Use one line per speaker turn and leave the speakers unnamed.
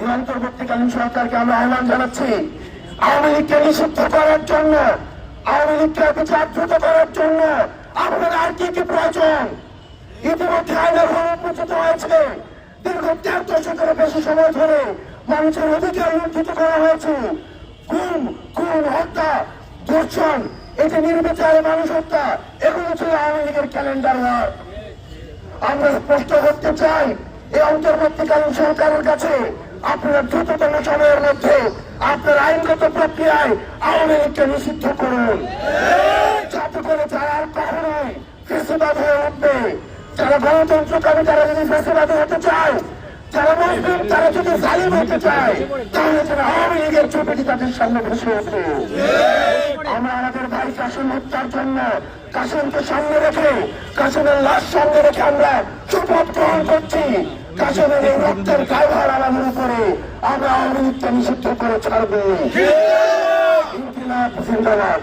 এই অন্তর্বর্তীকালীন সরকারকে আমরা আহ্বান জানাচ্ছি। আওয়ামী লীগকে নিষিদ্ধ করার জন্য, আওয়ামী লীগকে বিচার দ্রুত করার জন্য আপনার আর কি কি প্রয়োজন? ইতিমধ্যে আইনের অনুমোদিত হয়েছে। দীর্ঘ দেড় দশকের বেশি সময় ধরে মানুষের অধিকার লুণ্ঠিত করা হয়েছে। খুন খুন, হত্যা, ধর্ষণ, এটি নির্বিচারে মানুষ হত্যা, এগুলো ছিল আওয়ামী লীগের ক্যালেন্ডার আমরা স্পষ্ট করতে চাই এই অন্তর্বর্তীকালীন সরকারের কাছে আপনারা দ্রুততম সময়ের মধ্যে আপনার আইনগত প্রক্রিয়ায় আওয়ামী লীগকে নিষিদ্ধ করুন। যাতে করে তারা আর কখনোই ফেসিবাদ হয়ে উঠবে। যারা গণতন্ত্রকামী তারা যদি ফেসিবাদী হতে চায়, যারা মুসলিম, তারা যদি জালিম হতে চায়, তাহলে তারা আওয়ামী লীগের ছবিটি তাদের সামনে আমরা আমাদের কাসেম হত্যার জন্য কাশিমকে সামনে রেখে কাশিমের লাশ সামনে রেখে আমরা শপথ গ্রহণ করছি। কাশিমের এই রক্তের কারবার আমাদের উপরে আমরা আওয়ামী নিষিদ্ধ করে ছাড়বো। ইনকিলাব জিন্দাবাদ।